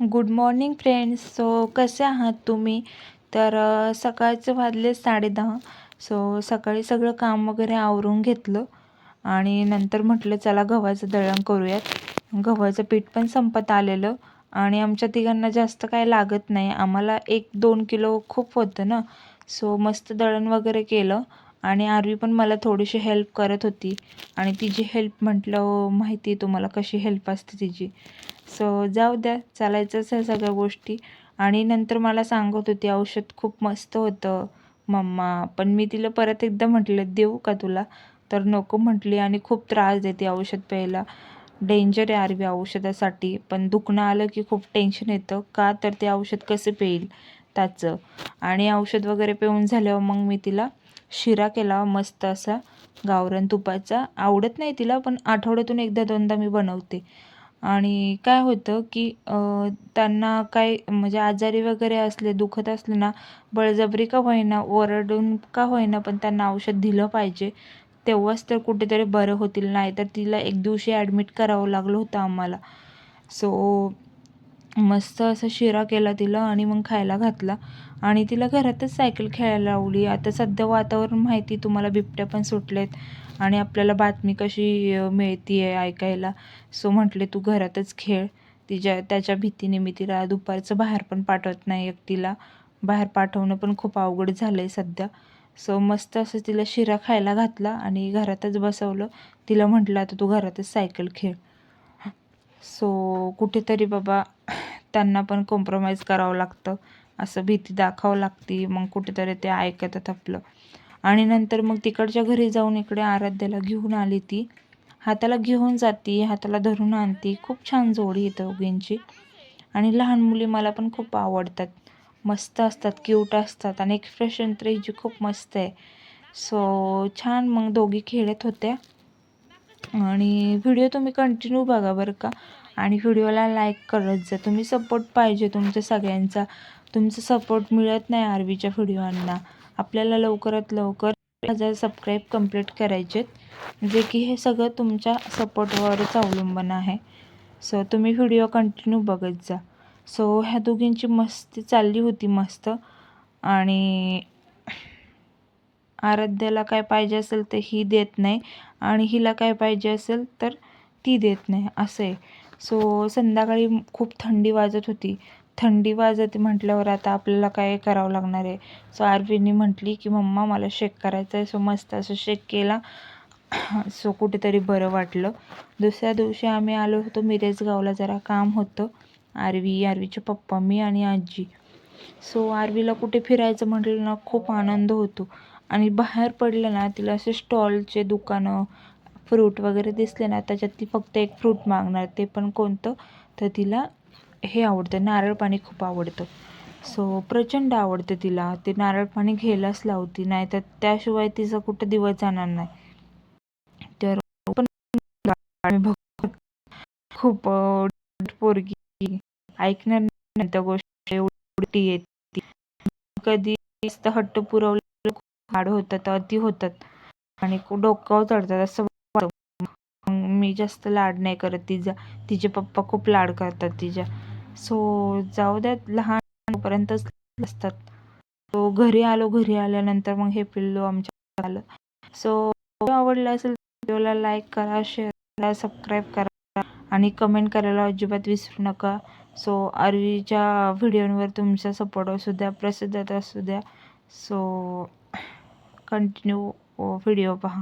Good morning friends so कसे आहात तुम्ही? तर सकाळचे सकाळचं वाजले साडेदहा सो सकाळी सगळं काम वगैरे आवरून घेतलं. आणि नंतर म्हटलं चला गव्हाचं दळण करूयात. गव्हाचं पीठ पण संपत आलेलं. आणि आमच्या तिघांना जास्त काय लागत नाही. आम्हाला एक दोन किलो खूप होतं ना. सो मस्त दळण वगैरे केलं. आणि आरवी पण मला थोडीशी हेल्प करत होती. आणि तिची हेल्प म्हटलं माहिती आहे तुम्हाला कशी हेल्प असते तिची. सो जाऊ द्या. चालायचंच आहे सगळ्या गोष्टी. आणि नंतर मला सांगत होती औषध खूप मस्त होतं मम्मा. पण मी तिला परत एकदा म्हटलं देऊ का तुला? तर नको म्हटली आणि खूप त्रास देते औषध प्यायला. डेंजर आहे आरवी औषधासाठी. पण दुखणं आलं की खूप टेन्शन येतं. का तर ते औषध कसं पेईल त्याचं. आणि औषध वगैरे पिऊन झाल्यावर मग मी तिला शिरा केला मस्त असा गावरान तुपाचा. आवडत नाही तिला पण आठवड्यातून एकदा दोनदा मी बनवते. आणि काय होतं की त्यांना काय म्हणजे आजारी वगैरे असले दुखत असले ना बळजबरी का होईना ओरडून का होईना पण त्यांना औषध दिलं पाहिजे. तेव्हाच तर कुठेतरी बरं होतील. नाही तर तिला एक दिवशी ॲडमिट करावं लागलं होतं आम्हाला. सो मस्त असं शिरा केला तिला आणि मग खायला घातला. आणि तिला घरातच सायकल खेळायला लावली. आता सध्या वातावरण माहिती तुम्हाला बिबट्या पण सुटलेत. आणि आपल्याला बातमी कशी मिळती आहे ऐकायला. सो म्हटले तू घरातच खेळ. तिच्या त्याच्या भीतीने मी तिला दुपारचं बाहेर पण पाठवत नाही एकटीला. बाहेर पाठवणं पण खूप अवघड झालं आहे सध्या. सो मस्त असं तिला शिरा खायला घातला आणि घरातच बसवलं. तिला म्हटलं आता तू घरातच सायकल खेळ. सो कुठेतरी बाबा त्यांना पण कॉम्प्रोमाइज करावं लागतं. असं भीती दाखवावं लागती. मग कुठेतरी ते ऐकतात आपलं आणि नंतर मग तिकडच्या घरी जाऊन इकडे आराध्याला घेऊन आली ती. हाताला घेऊन जाती हाताला धरून आणती. खूप छान जोडी येतं दोघींची. आणि लहान मुली मला पण खूप आवडतात. मस्त असतात क्यूट असतात. आणि एक्सप्रेशन तर हिची खूप मस्त आहे. सो छान मग दोघी खेळत होत्या. आणि व्हिडिओ तुम्ही कंटिन्यू बघा बरं का. आणि व्हिडिओला लाईक करत जा. तुम्ही सपोर्ट पाहिजे तुमच्या सगळ्यांचा. तुमचा सपोर्ट मिळत नाही आरवीच्या व्हिडिओंना आपल्याला लवकरात लवकर हजार सबस्क्राईब कंप्लीट करायचेत. जे की हे सगळं तुमच्या सपोर्टवरच अवलंबून आहे. सो तुम्ही व्हिडिओ कंटिन्यू बघत जा. सो ह्या दोघींची मस्ती चालली होती मस्त. आणि आराध्याला काय पाहिजे असेल तर ही देत नाही. आणि हिला काय पाहिजे असेल तर ती देत नाही. असं आहे. सो संध्याकाळी खूप थंडी वाजत होती. थंडी वाजते म्हटल्यावर आता आपल्याला काय करावं लागणार आहे? सो आरवीनी म्हटली की मम्मा मला शेक करायचं आहे सो मस्त असं शेक केला. सो कुठेतरी बरं वाटलं. दुसऱ्या दिवशी आम्ही आलो होतो मिरेजगावला. जरा काम होतं. आरवी आरवीचे पप्पा मी आणि आजी. सो आरवीला कुठे फिरायचं म्हटलं ना खूप आनंद होतो. आणि बाहेर पडलं ना तिला असे स्टॉलचे दुकानं फ्रूट वगैरे दिसले ना त्याच्यात ती फक्त एक फ्रूट मागणार ते पण कोणतं? तर तिला हे आवडतं. नारळ पाणी खूप आवडतं. सो प्रचंड आवडतं तिला. ते नारळ पाणी घ्यायलाच लावती नाही तर त्याशिवाय तिचा कुठं दिवस जाणार नाही. तर पण खूप पोरगी ऐकणार नाही त्या गोष्टी. एवढी येते कधी हट्ट पुरवले हाड होतात अति होतात. आणि डोक्यावर चढतात. असं मग मी जास्त लाड नाही करत तिचा. तिचे पप्पा खूप लाड करतात तिच्या. सो जाऊ द्यात लहानपर्यंतच असतात. सो घरी आलो घरी आल्यानंतर मग हे पिल्लू आमच्या आलं. सो आवडलं असेल व्हिडिओला लाईक करा शेअर करा सबस्क्राईब करा आणि कमेंट करायला अजिबात विसरू नका. सो आरवीच्या व्हिडिओंवर तुमचा सपोर्ट असू द्या प्रसिद्धता असू द्या. सो कंटिन्यू व्हिडिओ पहा.